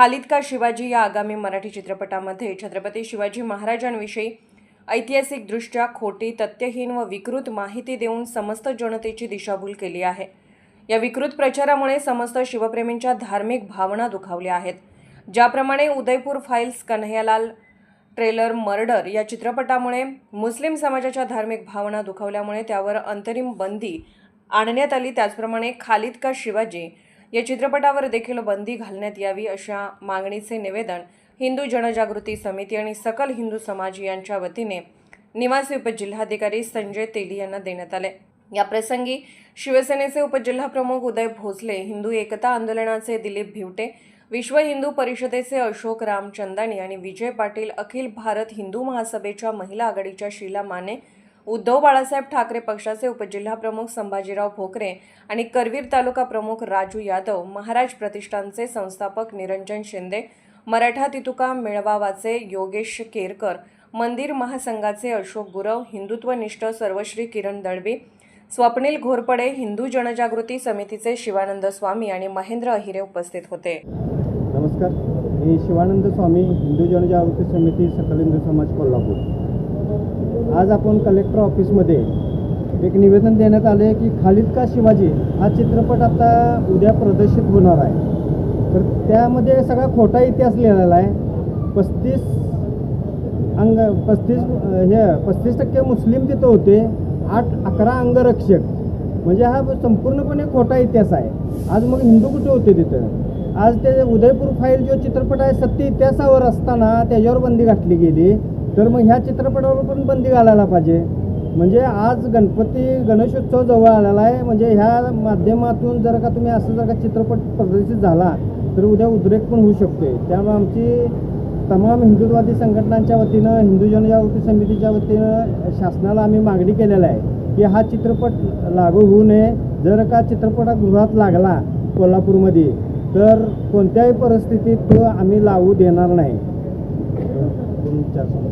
खालिद का शिवाजी या आगामी मराठी चित्रपटामध्ये? छत्रपती शिवाजी महाराजांविषयी ऐतिहासिकदृष्ट्या खोटी तथ्यहीन व विकृत माहिती देऊन समस्त जनतेची दिशाभूल केली आहे. या विकृत प्रचारामुळे समस्त शिवप्रेमींच्या धार्मिक भावना दुखावल्या आहेत. ज्याप्रमाणे Udaipur files Kanhaiyalal trailer murder या चित्रपटामुळे मुस्लिम समाजाच्या धार्मिक भावना दुखावल्यामुळे त्यावर अंतरिम बंदी आणण्यात आली. त्याचप्रमाणे खालिद का शिवाजी या चित्रपटावर देखील बंदी घालण्यात यावी अशा मागणीचे निवेदन हिंदू जनजागृती समिती आणि सकल हिंदू समाज यांच्या वतीने निवासी उपजिल्हाधिकारी संजय तेली यांना देण्यात आले. या प्रसंगी शिवसेनेचे उपजिल्हाप्रमुख उदय भोसले हिंदू एकता आंदोलनाचे दिलीप भिवटे विश्व हिंदू परिषदेचे अशोक रामचंदानी आणि विजय पाटील अखिल भारत हिंदू महासभेच्या महिला आघाडीच्या शीला माने उद्धव बाळासाहेब ठाकरे पक्षाचे उपजिल्हाप्रमुख संभाजीराव भोकरे आणि करवीर तालुका प्रमुख राजू यादव महाराज प्रतिष्ठानचे संस्थापक निरंजन शिंदे मराठा तितुका मेळवावाचे योगेश केरकर मंदिर महासंघाचे अशोक गुरव हिंदुत्वनिष्ठ सर्वश्री किरण दळवी स्वप्नील घोरपडे हिंदू जनजागृती समितीचे शिवानंद स्वामी आणि महेंद्र अहिरे उपस्थित होते. नमस्कार. मी शिवानंद स्वामी हिंदू जनजागृती समिती सकल हिंदू समाज कोल्हापूर. आज आपण कलेक्टर ऑफिसमध्ये एक निवेदन देण्यात आले की खालिद का शिवाजी हा चित्रपट आता उद्या प्रदर्शित होणार आहे. तर त्यामध्ये सगळा खोटा इतिहास लिहिलेला आहे. पस्तीस अंग पस्तीस हे पस्तीस टक्के मुस्लिम तिथं होते. आठ अकरा अंगरक्षक. म्हणजे हा संपूर्णपणे खोटा इतिहास आहे. आज मग हिंदू कुठे होते तिथं? आज ते उदयपूर फाईल जो चित्रपट आहे सत्य इतिहासावर असताना त्याच्यावर बंदी घातली गेली. तर मग ह्या चित्रपटावर पण बंदी घालायला पाहिजे. म्हणजे आज गणपती गणेशोत्सव जवळ आलेला आहे. म्हणजे ह्या माध्यमातून जर का तुम्ही असं जर का चित्रपट प्रदर्शित झाला तर उद्या उद्रेक पण होऊ शकते. त्यामुळे आमची तमाम हिंदुत्ववादी संघटनांच्या वतीनं हिंदू जनजागृती समितीच्या वतीनं शासनाला आम्ही मागणी केलेलं आहे की हा चित्रपट लागू होऊ नये. जर का चित्रपटगृहात लागला कोल्हापूरमध्ये तर कोणत्याही परिस्थितीत तो आम्ही लावू देणार नाही. William Jackson.